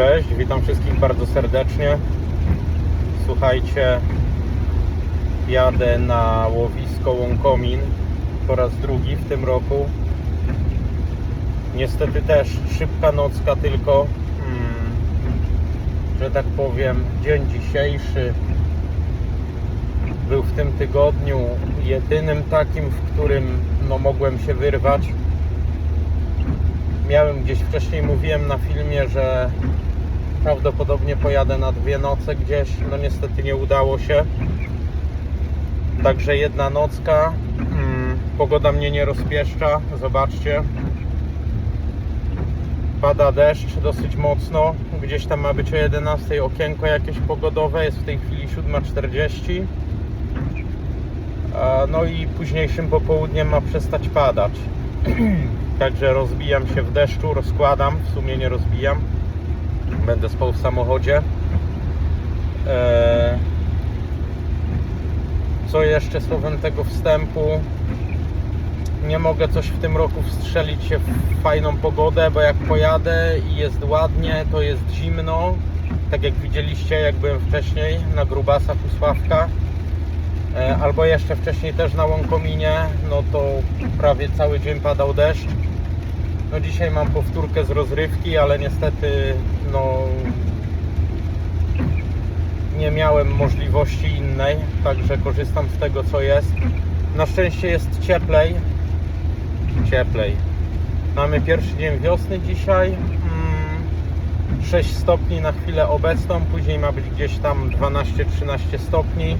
Cześć, witam wszystkich bardzo serdecznie. Słuchajcie, jadę na łowisko Łąkomin po raz drugi w tym roku. Niestety też szybka nocka tylko, mm, że tak powiem, dzień dzisiejszy był w tym tygodniu jedynym takim, w którym no, mogłem się wyrwać. Miałem gdzieś wcześniej mówiłem na filmie, że prawdopodobnie pojadę na dwie noce gdzieś. No niestety nie udało się. Także jedna nocka. Mm, Pogoda mnie nie rozpieszcza. Zobaczcie. Pada deszcz dosyć mocno. Gdzieś tam ma być o 11 okienko jakieś pogodowe. Jest w tej chwili 7.40. A, No i późniejszym popołudniem ma przestać padać. Także rozbijam się w deszczu, rozkładam, w sumie nie rozbijam. Będę spał w samochodzie. Eee, Co jeszcze słowem tego wstępu? Nie mogę coś w tym roku wstrzelić się w fajną pogodę, bo jak pojadę i jest ładnie, to jest zimno. Tak jak widzieliście, jak byłem wcześniej na grubasach u Sławka. E, albo jeszcze wcześniej też na Łąkominie, no to prawie cały dzień padał deszcz. No dzisiaj mam powtórkę z rozrywki, ale niestety no nie miałem możliwości innej, także korzystam z tego co jest. Na szczęście jest cieplej. Cieplej. Mamy pierwszy dzień wiosny dzisiaj. Mm, 6 stopni na chwilę obecną, później ma być gdzieś tam 12-13 stopni.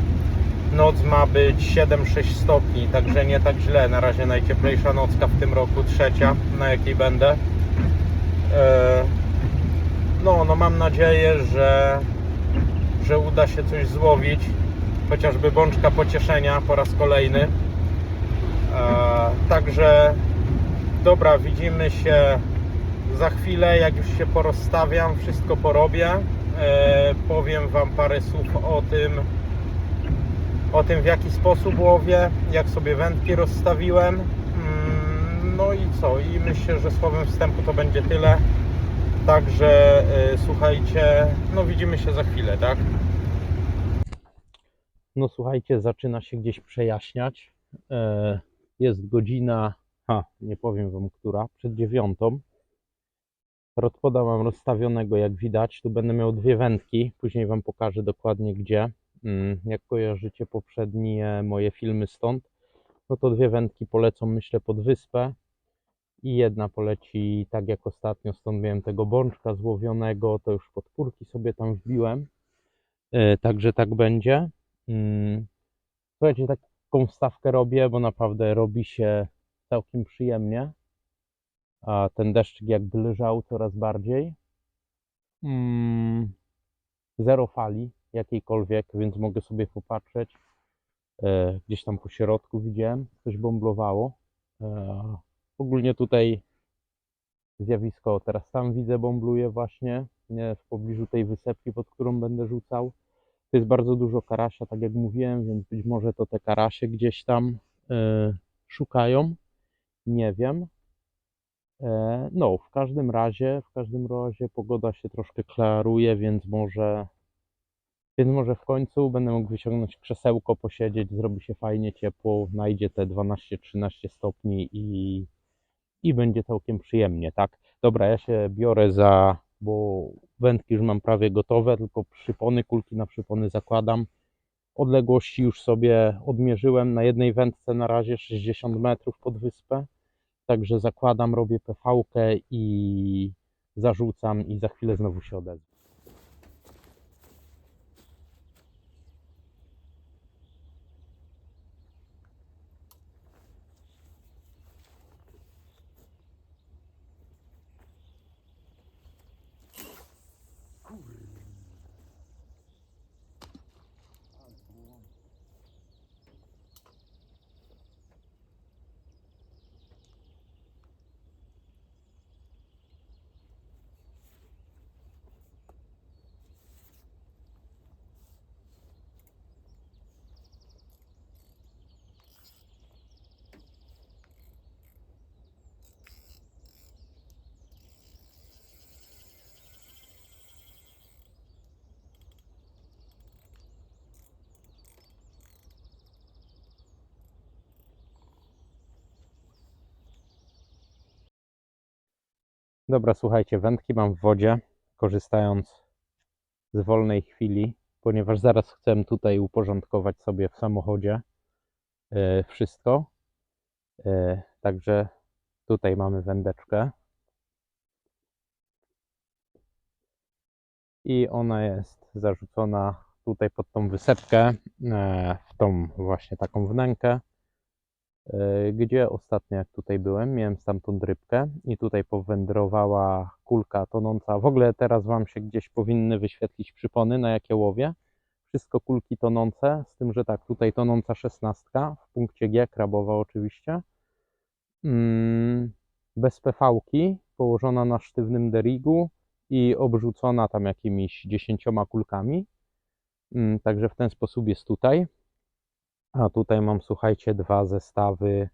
Noc ma być 7-6 stopni, także nie tak źle. Na razie najcieplejsza nocka w tym roku, trzecia, na jakiej będę. E, No, no mam nadzieję, że, że uda się coś złowić. Chociażby bączka pocieszenia po raz kolejny. E, Także dobra, widzimy się za chwilę, jak już się porozstawiam, wszystko porobię. E, Powiem Wam parę słów o tym, o tym w jaki sposób łowię, jak sobie wędki rozstawiłem. Mm, No i co? I myślę, że słowem wstępu to będzie tyle. Także y, słuchajcie, no widzimy się za chwilę, tak? No słuchajcie, zaczyna się gdzieś przejaśniać. E, Jest godzina, ha, nie powiem wam która, przed dziewiątą. Rodpoda mam rozstawionego, jak widać. Tu będę miał dwie wędki. Później wam pokażę dokładnie gdzie. Mm, Jak kojarzycie poprzednie moje filmy stąd, no to dwie wędki polecą, myślę, pod wyspę i jedna poleci tak jak ostatnio. Stąd miałem tego bączka złowionego, to już podpórki sobie tam wbiłem. E, Także tak będzie. Mm, Słuchajcie, taką wstawkę robię, bo naprawdę robi się całkiem przyjemnie. A ten deszczyk jakby leżał coraz bardziej. Mm, Zero fali jakiejkolwiek, więc mogę sobie popatrzeć. E, Gdzieś tam po środku widziałem, coś bomblowało. E, Ogólnie tutaj zjawisko, teraz tam widzę, bombluje właśnie, nie w pobliżu tej wysepki, pod którą będę rzucał. To jest bardzo dużo karasia, tak jak mówiłem, więc być może to te karasie gdzieś tam e, szukają. Nie wiem. No, w każdym razie, w każdym razie pogoda się troszkę klaruje, więc może więc może w końcu będę mógł wyciągnąć krzesełko, posiedzieć, zrobi się fajnie ciepło, najdzie te 12-13 stopni i, i będzie całkiem przyjemnie, tak? Dobra, ja się biorę za, bo wędki już mam prawie gotowe, tylko przypony, kulki na przypony zakładam. Odległości już sobie odmierzyłem na jednej wędce na razie 60 metrów pod wyspę, także zakładam, robię PV-kę i zarzucam i za chwilę znowu się odezwę. Dobra, słuchajcie, wędki mam w wodzie, korzystając z wolnej chwili, ponieważ zaraz chcę tutaj uporządkować sobie w samochodzie e, wszystko. E, Także tutaj mamy wędeczkę. I ona jest zarzucona tutaj pod tą wysepkę, e, w tą właśnie taką wnękę, gdzie ostatnio jak tutaj byłem, miałem stamtąd rybkę i tutaj powędrowała kulka tonąca. W ogóle teraz Wam się gdzieś powinny wyświetlić przypony, na jakie łowię. Wszystko kulki tonące, z tym, że tak, tutaj tonąca szesnastka, w punkcie G, krabowa oczywiście. Mm, bez PV-ki, położona na sztywnym derigu i obrzucona tam jakimiś dziesięcioma kulkami. Mm, Także w ten sposób jest tutaj. A tutaj mam, słuchajcie, dwa zestawy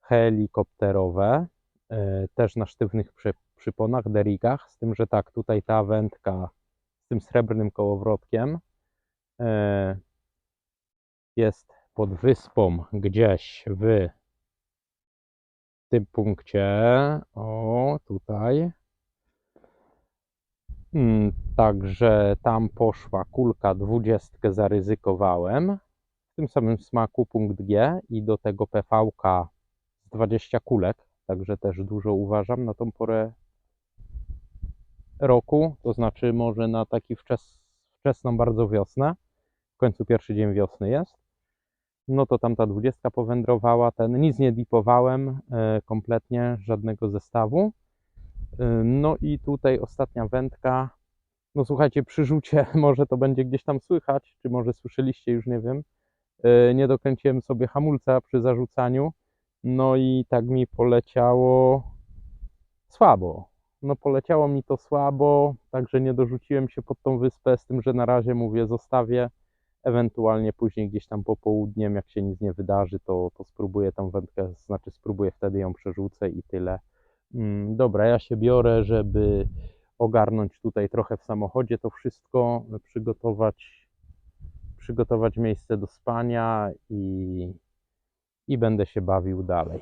helikopterowe, e, też na sztywnych przy, przyponach, derigach, z tym, że tak, tutaj ta wędka z tym srebrnym kołowrotkiem e, jest pod wyspą gdzieś w tym punkcie, o tutaj, Mm, Także tam poszła kulka dwudziestkę zaryzykowałem. Tym samym smaku punkt G i do tego PV-ka z 20 kulek, także też dużo uważam na tą porę roku, to znaczy może na taki wczes, wczesną bardzo wiosnę, w końcu pierwszy dzień wiosny jest. No to tam ta 20 powędrowała, ten nic nie dipowałem e, kompletnie, żadnego zestawu. Y, No i tutaj ostatnia wędka. No słuchajcie, przy rzucie może to będzie gdzieś tam słychać, czy może słyszeliście, już nie wiem. Y, Nie dokręciłem sobie hamulca przy zarzucaniu. No i tak mi poleciało słabo. No poleciało mi to słabo, także nie dorzuciłem się pod tą wyspę, z tym, że na razie mówię, zostawię. Ewentualnie później gdzieś tam popołudniem, jak się nic nie wydarzy, to, to spróbuję tą wędkę, znaczy spróbuję wtedy ją przerzucę i tyle. Mm, Dobra, ja się biorę, żeby ogarnąć tutaj trochę w samochodzie to wszystko, przygotować, przygotować miejsce do spania i, i będę się bawił dalej.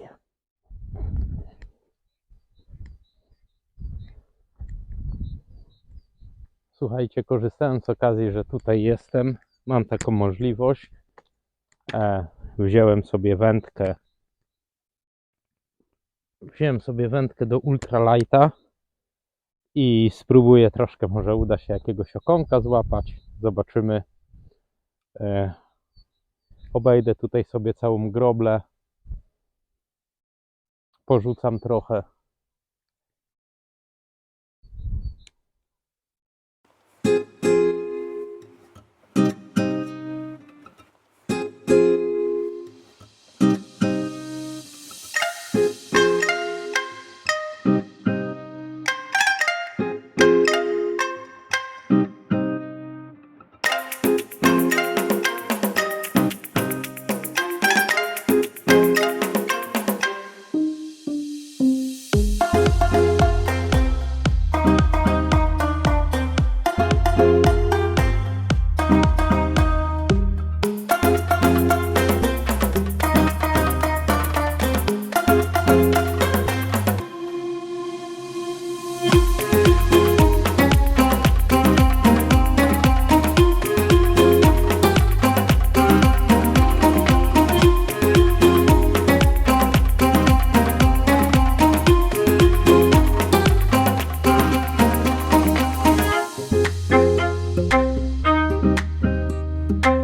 Słuchajcie, korzystając z okazji, że tutaj jestem, mam taką możliwość. E, wziąłem sobie wędkę wziąłem sobie wędkę do ultralighta i spróbuję troszkę, może uda się jakiegoś okonka złapać. Zobaczymy. E, obejdę tutaj sobie całą groblę. Porzucam trochę. Bye.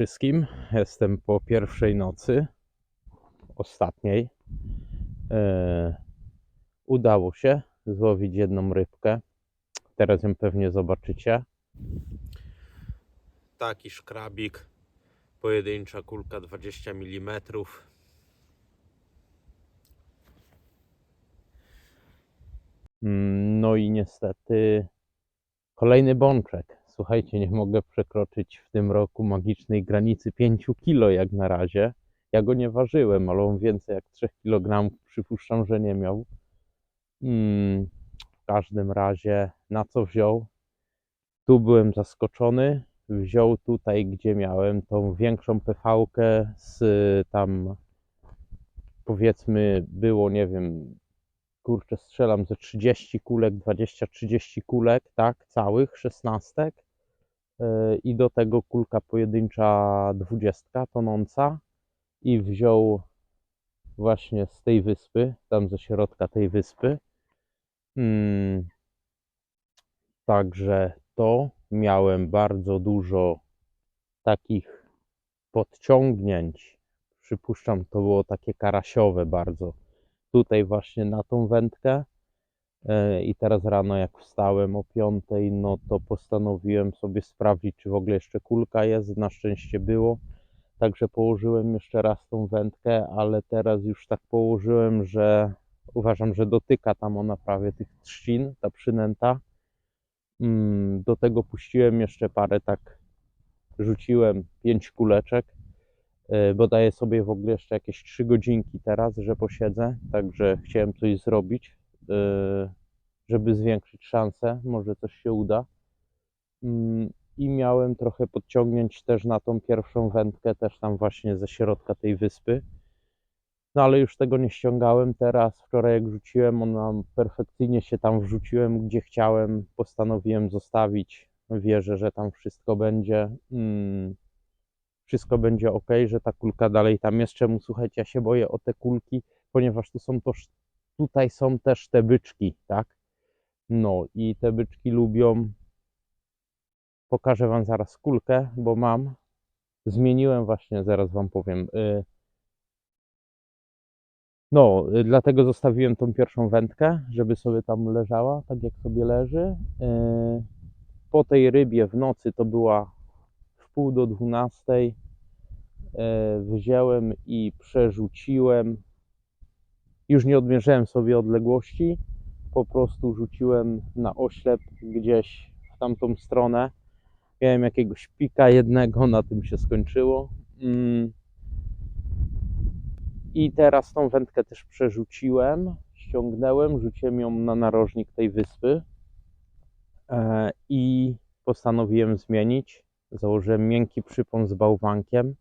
Wszystkim. Jestem po pierwszej nocy, ostatniej. E, udało się złowić jedną rybkę. Teraz ją pewnie zobaczycie. Taki szkrabik, pojedyncza kulka 20 mm. Mm, No i niestety kolejny bączek. Słuchajcie, nie mogę przekroczyć w tym roku magicznej granicy 5 kilo jak na razie. Ja go nie ważyłem, ale on więcej jak 3 kg przypuszczam, że nie miał. Mm, w każdym razie na co wziął? Tu byłem zaskoczony. Wziął tutaj, gdzie miałem tą większą PV-kę z tam powiedzmy było, nie wiem, kurczę, strzelam ze 30 kulek, 20-30 kulek, tak, całych, szesnastek. Yy, I do tego kulka pojedyncza 20 tonąca. I wziął właśnie z tej wyspy, tam ze środka tej wyspy. Mm, Także to miałem bardzo dużo takich podciągnięć. Przypuszczam, to było takie karasiowe bardzo. Tutaj właśnie na tą wędkę. E, I teraz rano, jak wstałem o 5, no to postanowiłem sobie sprawdzić, czy w ogóle jeszcze kulka jest. Na szczęście było. Także położyłem jeszcze raz tą wędkę, ale teraz już tak położyłem, że uważam, że dotyka tam ona prawie tych trzcin, ta przynęta. Mm, Do tego puściłem jeszcze parę tak, rzuciłem pięć kuleczek, e, bo daję sobie w ogóle jeszcze jakieś trzy godzinki teraz, że posiedzę, także chciałem coś zrobić, żeby zwiększyć szanse, może coś się uda. Mm, I miałem trochę podciągnięć też na tą pierwszą wędkę, też tam właśnie ze środka tej wyspy. No ale już tego nie ściągałem teraz. Wczoraj jak rzuciłem, ona perfekcyjnie się tam wrzuciłem, gdzie chciałem. Postanowiłem zostawić. Wierzę, że tam wszystko będzie. Mm, wszystko będzie ok, że ta kulka dalej tam jest. Czemu słuchajcie, ja się boję o te kulki, ponieważ tu są tutaj są też te byczki, tak? No i te byczki lubią. Pokażę wam zaraz kulkę, bo mam. Zmieniłem właśnie, zaraz wam powiem. Y, no, y, dlatego zostawiłem tą pierwszą wędkę, żeby sobie tam leżała, tak jak sobie leży. Y, Po tej rybie w nocy to była w pół do dwunastej. Wziąłem i przerzuciłem. Już nie odmierzyłem sobie odległości, po prostu rzuciłem na oślep gdzieś w tamtą stronę. Miałem jakiegoś pika jednego, na tym się skończyło. Mm. I teraz tą wędkę też przerzuciłem, ściągnąłem, rzuciłem ją na narożnik tej wyspy e, i postanowiłem zmienić. Założyłem miękki przypon z bałwankiem,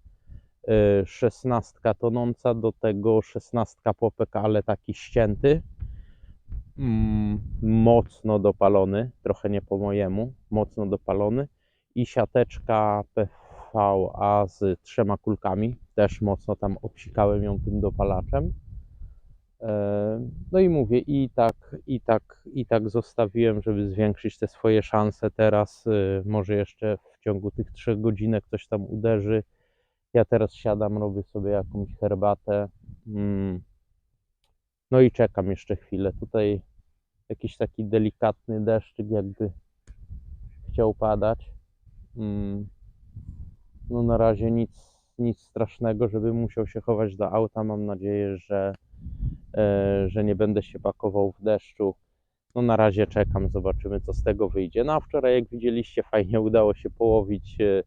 szesnastka tonąca, do tego szesnastka popek, ale taki ścięty, mm, mocno dopalony, trochę nie po mojemu, mocno dopalony i siateczka PVA z trzema kulkami. Też mocno tam obsikałem ją tym dopalaczem. E, No i mówię, i tak, i tak, i tak zostawiłem, żeby zwiększyć te swoje szanse. Teraz y, może jeszcze w ciągu tych trzech godzinek coś tam uderzy. Ja teraz siadam, robię sobie jakąś herbatę. Mm. No i czekam jeszcze chwilę. Tutaj jakiś taki delikatny deszczyk jakby chciał padać. Mm. No na razie nic, nic strasznego, żeby musiał się chować do auta. Mam nadzieję, że, e, że nie będę się pakował w deszczu. No na razie czekam, zobaczymy co z tego wyjdzie. No a wczoraj jak widzieliście fajnie udało się połowić e,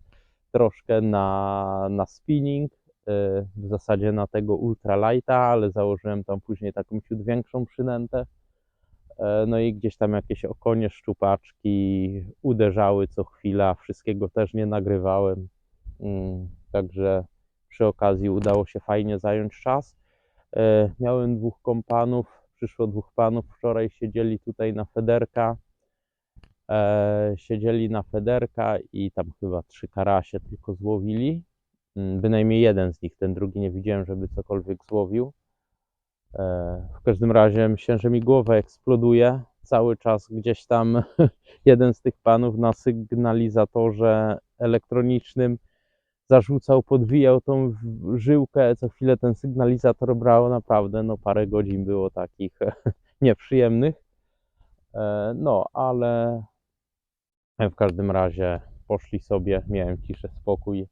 troszkę na, na spinning, e, w zasadzie na tego ultralighta, ale założyłem tam później taką ciut większą przynętę. E, No i gdzieś tam jakieś okonie, szczupaczki uderzały co chwila. Wszystkiego też nie nagrywałem. Mm, Także przy okazji udało się fajnie zająć czas. E, Miałem dwóch kompanów, przyszło dwóch panów. Wczoraj siedzieli tutaj na Federka. E, Siedzieli na Federka i tam chyba trzy karasie tylko złowili. Mm, Bynajmniej jeden z nich, ten drugi nie widziałem, żeby cokolwiek złowił. E, W każdym razie myślę, że mi głowa eksploduje. Cały czas gdzieś tam jeden z tych panów na sygnalizatorze elektronicznym zarzucał, podwijał tą żyłkę, co chwilę ten sygnalizator brał, naprawdę, no parę godzin było takich nieprzyjemnych. E, No, ale w każdym razie poszli sobie, miałem ciszę, spokój.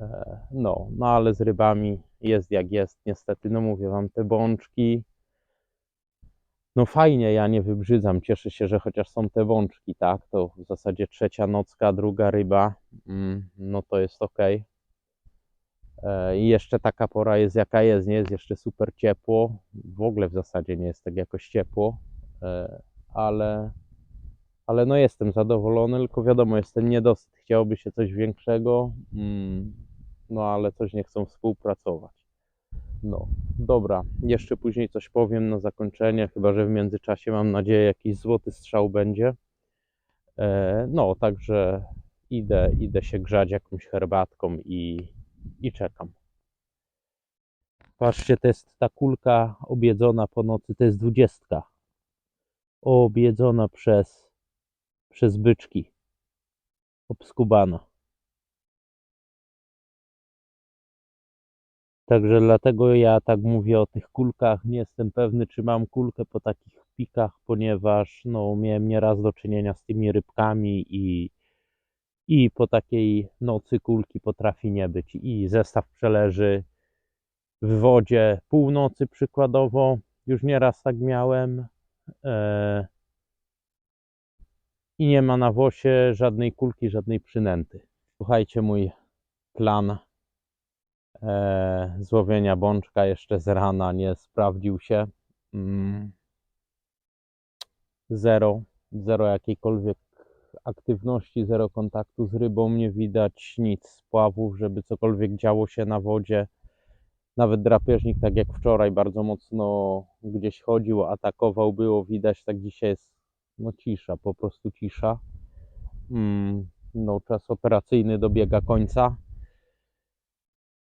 E, No, no ale z rybami jest jak jest, niestety, no mówię wam, te bączki, no fajnie, ja nie wybrzydzam, cieszę się, że chociaż są te bączki, tak, to w zasadzie trzecia nocka, druga ryba, mm, no to jest ok. I jeszcze taka pora jest jaka jest, nie? Jest jeszcze super ciepło, w ogóle w zasadzie nie jest tak jakoś ciepło, e, ale, ale no jestem zadowolony, tylko wiadomo, jest ten niedosyt, chciałoby się coś większego, mm, no ale coś nie chcą współpracować. No, dobra, jeszcze później coś powiem na zakończenie, chyba że w międzyczasie mam nadzieję jakiś złoty strzał będzie. E, No, także idę, idę się grzać jakąś herbatką i, i czekam. Patrzcie, to jest ta kulka obiedzona po nocy, to jest dwudziestka. Obiedzona przez, przez byczki. Obskubana. Także dlatego ja tak mówię o tych kulkach. Nie jestem pewny, czy mam kulkę po takich pikach, ponieważ no, miałem nieraz do czynienia z tymi rybkami i, i po takiej nocy kulki potrafi nie być. I zestaw przeleży w wodzie północy przykładowo. Już nieraz tak miałem. E, I nie ma na wosie żadnej kulki, żadnej przynęty. Słuchajcie, mój plan e, złowienia bączka jeszcze z rana nie sprawdził się. Mm. Zero, zero jakiejkolwiek aktywności, zero kontaktu z rybą, nie widać nic z pławów, żeby cokolwiek działo się na wodzie. Nawet drapieżnik, tak jak wczoraj, bardzo mocno gdzieś chodził, atakował, było widać, tak dzisiaj jest no cisza, po prostu cisza. Mm, no, czas operacyjny dobiega końca.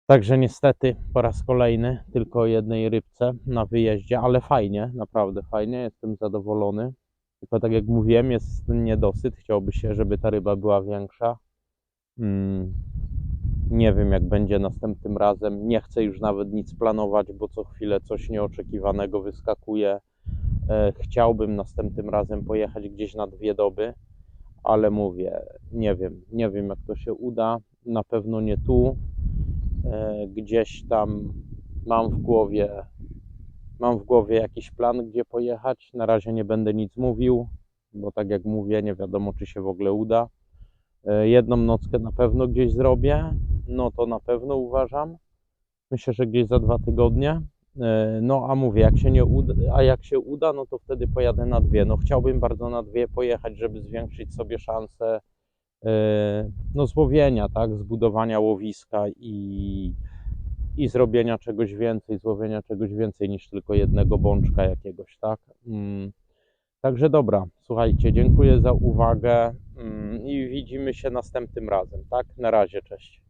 Także niestety po raz kolejny tylko o jednej rybce na wyjeździe, ale fajnie, naprawdę fajnie, jestem zadowolony. Tylko tak jak mówiłem, jest niedosyt, chciałoby się, żeby ta ryba była większa. Mm, nie wiem jak będzie następnym razem, nie chcę już nawet nic planować, bo co chwilę coś nieoczekiwanego wyskakuje. E, Chciałbym następnym razem pojechać gdzieś na dwie doby, ale mówię, nie wiem, nie wiem jak to się uda, na pewno nie tu e, gdzieś tam mam w głowie mam w głowie jakiś plan, gdzie pojechać. Na razie nie będę nic mówił, bo tak jak mówię, nie wiadomo, czy się w ogóle uda. E, Jedną nockę na pewno gdzieś zrobię, no to na pewno uważam. Myślę, że gdzieś za dwa tygodnie. E, No a mówię, jak się nie uda, a jak się uda, no to wtedy pojadę na dwie. No chciałbym bardzo na dwie pojechać, żeby zwiększyć sobie szanse e, no złowienia, tak, zbudowania łowiska i, i zrobienia czegoś więcej, złowienia czegoś więcej niż tylko jednego bączka jakiegoś, tak. Mm. Także dobra, słuchajcie, dziękuję za uwagę mm, i widzimy się następnym razem, tak? Na razie, cześć.